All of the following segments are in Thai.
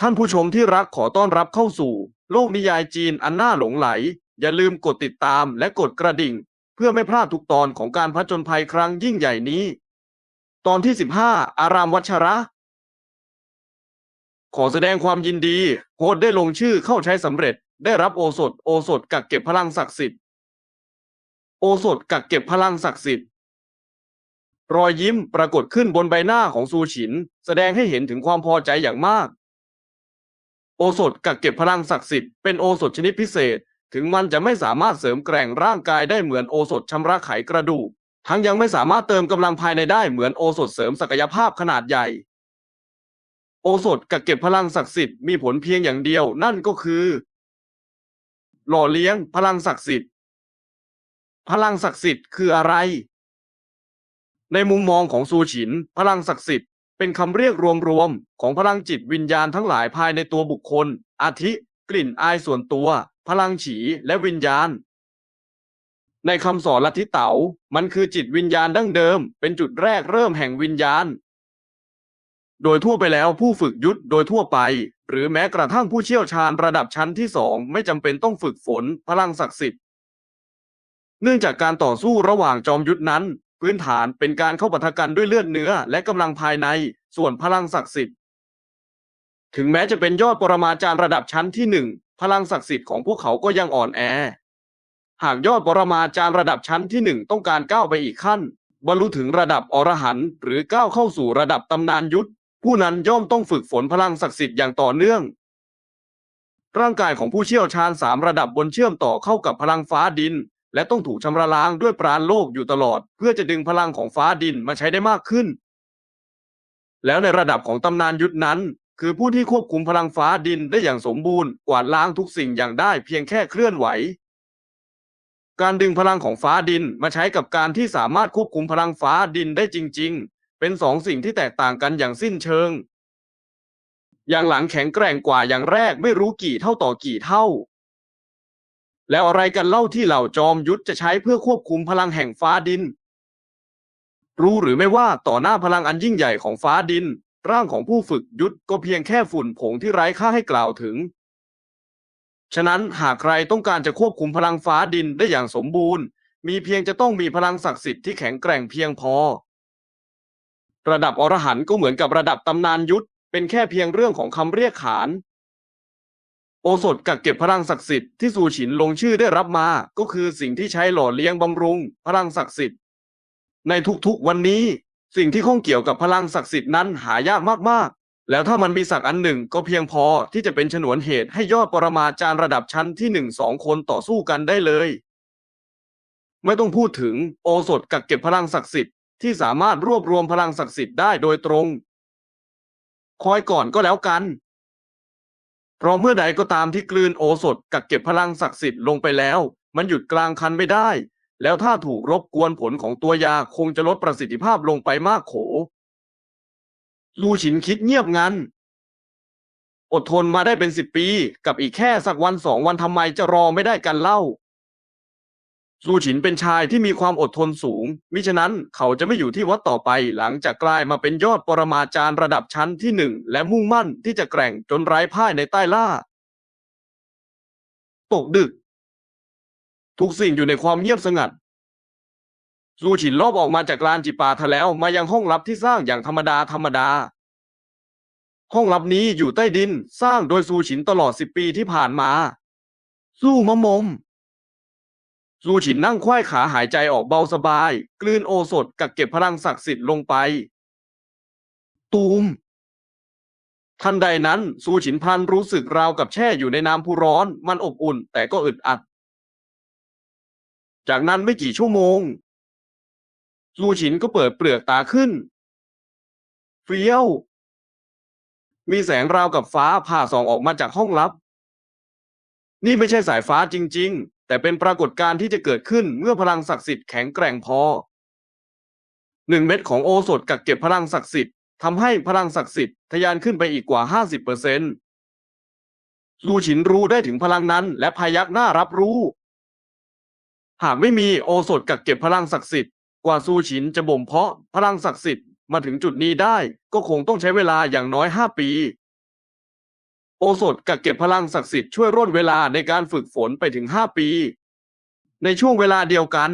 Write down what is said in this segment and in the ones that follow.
ท่านผู้ชมที่รักขอต้อนรับเข้าสู่ โลกนิยายจีนอันน่าหลงไหล อย่าลืมกดติดตามและกดกระดิ่ง เพื่อไม่พลาดทุกตอนของการผจญภัยครั้งยิ่งใหญ่นี้ ตอนที่ 15 อารามวัชระ ขอแสดงความยินดีโฮสต์ได้ลงชื่อเข้าใช้สำเร็จ ได้รับโอสถโอสถกักเก็บพลังศักดิ์สิทธิ์ โอสถกักเก็บพลังศักดิ์สิทธิ์รอยยิ้มปรากฏขึ้นบนใบหน้าของซูฉิน แสดงให้เห็นถึงความพอใจอย่างมาก โอสถกักเก็บพลังศักดิ์สิทธิ์เป็นโอสถชนิดพิเศษ ถึงมันจะไม่สามารถเสริมแกร่งร่างกายได้เหมือนโอสถชำระไขกระดูก ทั้งยังไม่สามารถเติมกำลังภายในได้เหมือนโอสถเสริมศักยภาพขนาดใหญ่ โอสถกักเก็บพลังศักดิ์สิทธิ์มีผลเพียงอย่างเดียวนั่นก็คือ หล่อเลี้ยงพลังศักดิ์สิทธิ์ พลังศักดิ์สิทธิ์คืออะไร ในมุมมองของซูฉิน พลังศักดิ์สิทธิ์ เป็นคำเรียกรวมๆของพลังจิตวิญญาณทั้งหลายภายในตัวบุคคล อาทิ กลิ่นอายส่วนตัว พลังฉีและวิญญาณ ในคำสอนลัทธิเต๋า มันคือจิตวิญญาณดั้งเดิม เป็นจุดแรกเริ่มแห่งวิญญาณ โดยทั่วไปแล้วผู้ฝึกยุทธโดยทั่วไป หรือแม้กระทั่งผู้เชี่ยวชาญระดับชั้นที่สองไม่จำเป็นต้องฝึกฝน พลังศักดิ์สิทธิ์เนื่องจากการต่อสู้ระหว่างจอมยุทธนั้น พื้นฐานเป็นการเข้าปะทะกันด้วยเลือดเนื้อ และกำลังภายในส่วนพลังศักดิ์สิทธิ์ ถึงแม้จะเป็นยอดปรมาจารย์ระดับชั้นที่หนึ่งพลังศักดิ์สิทธิ์ของพวกเขาก็ยังอ่อนแอ หากยอดปรมาจารย์ระดับชั้นที่หนึ่งต้องการก้าวไปอีกขั้น บรรลุถึงระดับอรหันต์หรือก้าวเข้าสู่ระดับตำนานยุทธผู้นั้นย่อมต้องฝึกฝนพลังศักดิ์สิทธิ์อย่างต่อเนื่อง ร่างกายของผู้เชี่ยวชาญสามระดับบนเชื่อมต่อเข้ากับพลังฟ้าดิน และต้องถูกชำระล้างด้วยปราณโลกอยู่ตลอด เพื่อจะดึงพลังของฟ้าดินมาใช้ได้มากขึ้น แล้วในระดับของตำนานยุทธนั้น คือผู้ที่ควบคุมพลังฟ้าดินได้อย่างสมบูรณ์กวาดล้างทุกสิ่งอย่างได้เพียงแค่เคลื่อนไหว การดึงพลังของฟ้าดินมาใช้กับการที่สามารถควบคุมพลังฟ้าดินได้จริง ๆ เป็นสองสิ่งที่แตกต่างกันอย่างสิ้นเชิง อย่างหลังแข็งแกร่งกว่าอย่างแรกไม่รู้กี่เท่าต่อกี่เท่า แล้วอะไรกันเล่าที่เหล่าจอมยุทธจะใช้เพื่อควบคุมพลังแห่งฟ้าดิน รู้หรือไม่ว่าต่อหน้าพลังอันยิ่งใหญ่ของฟ้าดิน ร่างของผู้ฝึกยุทธก็เพียงแค่ฝุ่นผงที่ไร้ค่าให้กล่าวถึง ฉะนั้นหากใครต้องการจะควบคุมพลังฟ้าดินได้อย่างสมบูรณ์ มีเพียงจะต้องมีพลังศักดิ์สิทธิ์ที่แข็งแกร่งเพียงพอ ระดับอรหันต์ก็เหมือนกับระดับตำนานยุทธเป็นแค่เพียงเรื่องของคำเรียกขาน โอสถกักเก็บพลังศักดิ์สิทธิ์ที่ซูฉินลงชื่อได้รับมา ก็คือสิ่งที่ใช้หล่อเลี้ยงบำรุง พลังศักดิ์สิทธิ์ ในทุกๆวันนี้ สิ่งที่ข้องเกี่ยวกับพลังศักดิ์สิทธิ์นั้นหายากมากๆ แล้วถ้ามันมีสักอันหนึ่งก็เพียงพอที่จะเป็นฉนวนเหตุให้ยอดปรมาจารย์ระดับชั้นที่หนึ่งสองคนต่อสู้กันได้เลย ไม่ต้องพูดถึงโอสถกักเก็บพลังศักดิ์สิทธิ์ที่สามารถรวบรวมพลังศักดิ์สิทธิ์ได้โดยตรง คอยก่อนก็แล้วกัน เพราะเมื่อใดก็ตามที่กลืนโอสถกักเก็บพลังศักดิ์สิทธิ์ลงไปแล้ว มันหยุดกลางคันไม่ได้ แล้วถ้าถูกรบกวนผลของตัวยาคงจะลดประสิทธิภาพลงไปมากโข ลูฉินคิดเงียบงันอดทนมาได้เป็นสิบปี กับอีกแค่สักวันสองวันทำไมจะรอไม่ได้กันเล่า ซูฉินเป็นชายที่มีความอดทนสูง มิฉะนั้นเขาจะไม่อยู่ที่วัดต่อไปหลังจากกลายมาเป็นยอดปรมาจารย์ระดับชั้นที่หนึ่งและมุ่งมั่นที่จะแกร่งจนไร้พ่ายในใต้ล่า ตกดึก ทุกสิ่งอยู่ในความเงียบสงัดซูฉินลอบออกมาจากลานจิปาทะแล้วมายังห้องลับที่สร้างอย่างธรรมดาธรรมดา ห้องลับนี้อยู่ใต้ดินสร้างโดยซูฉินตลอดสิบปีที่ผ่านมา สู้มะมม ซูฉินนั่งควายขาหายใจออกเบาสบาย กลืนโอสถกักเก็บพลังศักดิ์สิทธิ์ลงไป ตูม ทันใดนั้นซูฉินพันรู้สึกราวกับแช่อยู่ในน้ำพุร้อน มันอบอุ่นแต่ก็อึดอัด จากนั้นไม่กี่ชั่วโมงซูฉินก็เปิดเปลือกตาขึ้น เฟี้ยว มีแสงราวกับฟ้าผ่าส่องออกมาจากห้องลับ นี่ไม่ใช่สายฟ้าจริงๆ แต่เป็นปรากฏการณ์ที่จะเกิดขึ้นเมื่อพลังศักดิ์สิทธิ์แข็งแกร่งพอหนึ่งเม็ดของโอสถกักเก็บพลังศักดิ์สิทธิ์ทำให้พลังศักดิ์สิทธิ์ทะยานขึ้นไปอีกกว่า 50%เปอร์เซ็นต์ลูฉินรู้ได้ถึงพลังนั้น และพยักหน้ารับรู้ หากไม่มีโอสถกักเก็บพลังศักดิ์สิทธิ์กว่าซูฉินจะบ่มเพาะพลังศักดิ์สิทธิ์มาถึงจุดนี้ได้ ก็คงต้องใช้เวลาอย่างน้อยห้าปี โอสถกักเก็บพลังศักดิ์สิทธิ์ช่วยร่นเวลาในการฝึกฝนไปถึงห้าปี ในช่วงเวลาเดียวกัน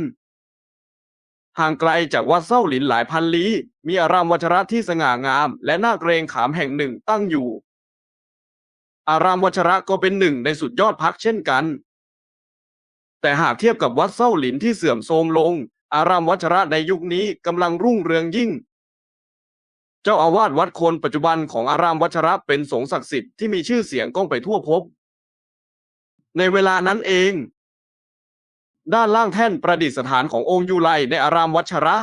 ห่างไกลจากวัดเส้าหลินหลายพันลี้ มีอารามวัชระที่สง่างาม และน่าเกรงขามแห่งหนึ่งตั้งอยู่ อารามวัชระก็เป็นหนึ่งในสุดยอดพักเช่นกัน แต่หากเทียบกับวัดเส้าหลินที่เสื่อมโทรมลง อารามวัชระในยุคนี้กำลังรุ่งเรืองยิ่ง เจ้าอาวาสวัดโคนปัจจุบันของอารามวัชระเป็นสงฆ์ศักดิ์สิทธิ์ที่มีชื่อเสียงก้องไปทั่วภพในเวลานั้นเอง ด้านล่างแท่นประดิษฐานขององค์ยูไลในอารามวัชระ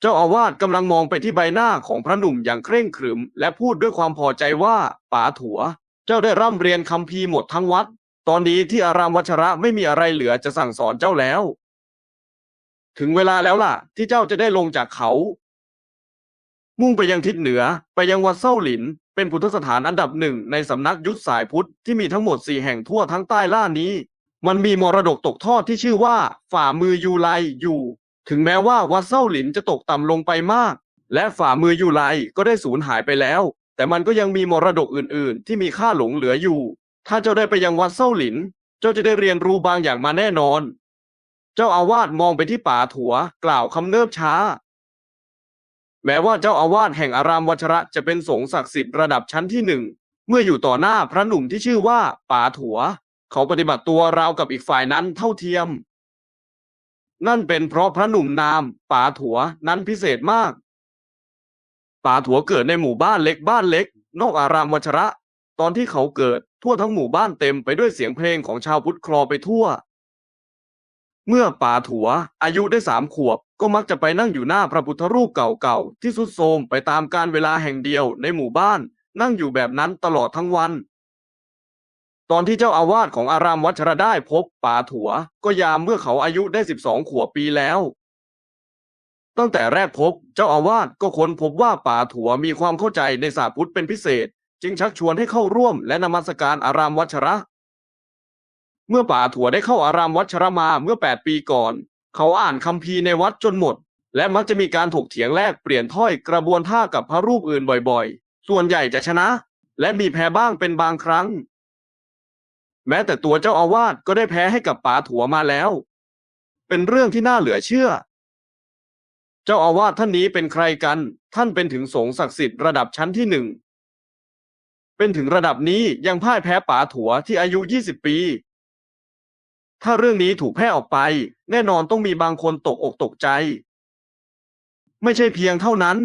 เจ้าอาวาสกำลังมองไปที่ใบหน้าของพระหนุ่มอย่างเคร่งขรึม และพูดด้วยความพอใจว่าป๋าถัว เจ้าได้ร่ำเรียนคำพีหมดทั้งวัด ตอนนี้ที่อารามวัชระไม่มีอะไรเหลือจะสั่งสอนเจ้าแล้ว ถึงเวลาแล้วล่ะ ที่เจ้าจะได้ลงจากเขา มุ่งไปยังทิศเหนือ ไปยังวัดเส้าหลิน เป็นพุทธสถานอันดับหนึ่งในสำนักยุทธสายพุทธที่มีทั้งหมดสี่แห่งทั่วทั้งใต้ล่านี้ มันมีมรดกตกทอดที่ชื่อว่า ฝ่ามือยูไลอยู่ ถึงแม้ว่าวัดเส้าหลินจะตกต่ำลงไปมาก และฝ่ามือยูไลก็ได้สูญหายไปแล้ว แต่มันก็ยังมีมรดกอื่น ๆ ที่มีค่าหลงเหลืออยู่ ถ้าเจ้าได้ไปยังวัดเส้าหลิน เจ้าจะได้เรียนรู้บางอย่างมาแน่นอน เจ้าอาวาสมองไปที่ป่าถัวกล่าวคำเนิบช้า ม้ว่าเจ้าอาวาสแห่งอารามวัชระจะเป็นสงฆ์ศักดิ์สิทธิ์ระดับชั้นที่หนึ่งเมื่ออยู่ต่อหน้าพระหนุ่มที่ชื่อว่าป่าถัว เขาปฏิบัติตัวราวกับอีกฝ่ายนั้นเท่าเทียม นั่นเป็นเพราะพระหนุ่มนามป่าถัวนั้นพิเศษมากป่าถัวเกิดในหมู่บ้านเล็กบ้านเล็ก นอกอารามวัชระ ตอนที่เขาเกิดทั่วทั้งหมู่บ้านเต็มไปด้วยเสียงเพลงของชาวพุทธคลอไปทั่ว เมื่อป่าถัว อายุได้สามขวบ ก็มักจะไปนั่งอยู่หน้าพระพุทธรูปเก่าๆ ที่สุดโทรมไปตามการเวลาแห่งเดียวในหมู่บ้าน นั่งอยู่แบบนั้นตลอดทั้งวัน ตอนที่เจ้าอาวาสของอารามวัชรได้พบป่าถัว ก็ยามเมื่อเขาอายุได้สิบสองขวบปีแล้ว ตั้งแต่แรกพบเจ้าอาวาสก็ค้นพบว่าป่าถัวมีความเข้าใจในศาสตร์พุทธเป็นพิเศษ จึงชักชวนให้เข้าร่วมและนมัสการอารามวัชระ เมื่อป่าถั่วได้เข้าอารามวัดชรมาเมื่อ 8 ปีก่อน เขาอ่านคัมภีร์ในวัดจนหมด และมักจะมีการถกเถียงแลกเปลี่ยนถ้อยกระบวนท่ากับพระรูปอื่นบ่อยๆ ส่วนใหญ่จะชนะ และมีแพ้บ้างเป็นบางครั้ง แม้แต่ตัวเจ้าอาวาสก็ได้แพ้ให้กับป่าถั่วมาแล้ว เป็นเรื่องที่น่าเหลือเชื่อ เจ้าอาวาสท่านนี้เป็นใครกัน ท่านเป็นถึงสงศักดิ์สิทธิ์ระดับชั้นที่หนึ่งเป็นถึงระดับนี้ยังพ่ายแพ้ป๋าถัวที่อายุ 20 ปี ถ้าเรื่องนี้ถูกแพร่ออกไป แน่นอนต้องมีบางคนตกอกตกใจ ไม่ใช่เพียงเท่านั้น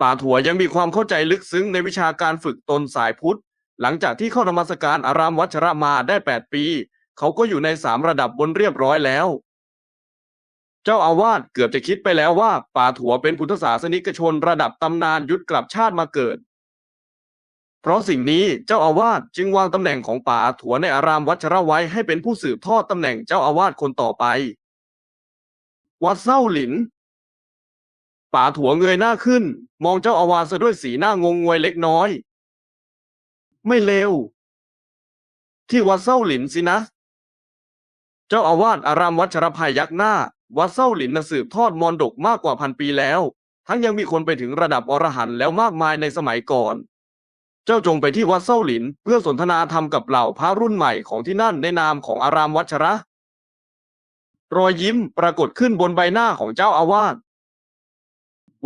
ป่าถั่วยังมีความเข้าใจลึกซึ้งในวิชาการฝึกตนสายพุทธ หลังจากที่เข้านมัสการอารามวัชระมาได้ 8 ปี เขาก็อยู่ในสามระดับบนเรียบร้อยแล้ว เจ้าอาวาสเกือบจะคิดไปแล้วว่า ป่าถั่วเป็นพุทธศาสนิกชนระดับตำนานยุดกลับชาติมาเกิด เพราะสิ่งนี้เจ้าอาวาสจึงวางตำแหน่งของป่าถัวในอารามวัชระไว้ให้เป็นผู้สืบทอดตำแหน่งเจ้าอาวาสคนต่อไป วัดเศร้าหลิน ป่าถัวเงยหน้าขึ้น มองเจ้าอาวาสซะด้วยสีหน้างงงวยเล็กน้อย ไม่เลวที่วัดเศร้าหลินสินะ เจ้าอาวาสอารามวัชรภัยยักหน้า วัดเศร้าหลินนสืบทอดมรดกมากกว่าพันปีแล้ว ทั้งยังมีคนไปถึงระดับอรหันต์แล้วมากมายในสมัยก่อน เจ้าจงไปที่วัดเศร้าหลิน เพื่อสนทนาธรรมกับเหล่าพระรุ่นใหม่ของที่นั่นในนามของอารามวัชระ รอยยิ้มปรากฏขึ้นบนใบหน้าของเจ้าอาวาส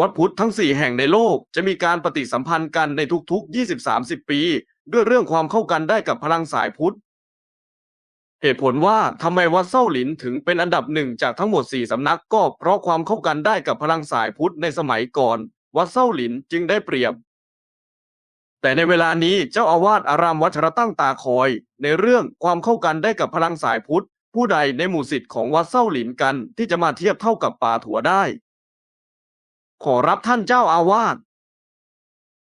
วัดพุทธทั้งสี่แห่งในโลกจะมีการปฏิสัมพันธ์กันในทุกๆ 20-30 ปี ด้วยเรื่องความเข้ากันได้กับพลังสายพุทธ เหตุผลว่าทำไมวัดเส้าหลินถึงเป็นอันดับหนึ่งจากทั้งหมดสี่สำนักก็เพราะความเข้ากันได้กับพลังสายพุทธในสมัยก่อน วัดเส้าหลินจึงได้เปรียบ แต่ในเวลานี้เจ้าอาวาสอารามวัชรตั้งตาคอย ในเรื่องความเข้ากันได้กับพลังสายพุทธ ผู้ใดในหมู่สิทธิ์ของวัดเส้าหลินกันที่จะมาเทียบเท่ากับป่าถั่วได้ ขอรับท่านเจ้าอาวาส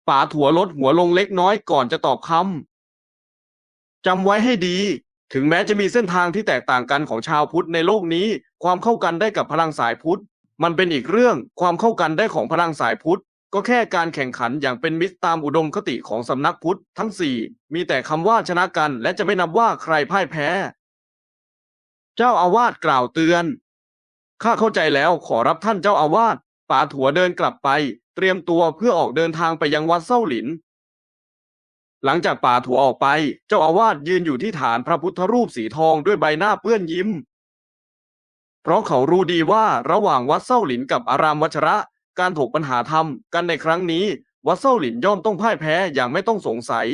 ป่าถั่วลดหัวลงเล็กน้อยก่อนจะตอบคำจำไว้ให้ดี ถึงแม้จะมีเส้นทางที่แตกต่างกันของชาวพุทธในโลกนี้ ความเข้ากันได้กับพลังสายพุทธ มันเป็นอีกเรื่องความเข้ากันได้ของพลังสายพุทธ ก็แค่การแข่งขันอย่างเป็นมิตรตามอุดมคติของสำนักพุทธทั้งสี่มีแต่คำว่าชนะกันและจะไม่นับว่าใครพ่ายแพ้ เจ้าอาวาสกล่าวเตือน ข้าเข้าใจแล้วขอรับท่านเจ้าอาวาสป่าถัวเดินกลับไป เตรียมตัวเพื่อออกเดินทางไปยังวัดเส้าหลิน หลังจากป่าถั่วออกไป เจ้าอาวาสยืนอยู่ที่ฐานพระพุทธรูปสีทองด้วยใบหน้าเปื้อนยิ้ม เพราะเขารู้ดีว่าระหว่างวัดเส้าหลินกับอารามวัชระ การถกปัญหาธรรมกันในครั้งนี้ วัดเซ้าหลินย่อมต้องพ่ายแพ้อย่างไม่ต้องสงสัย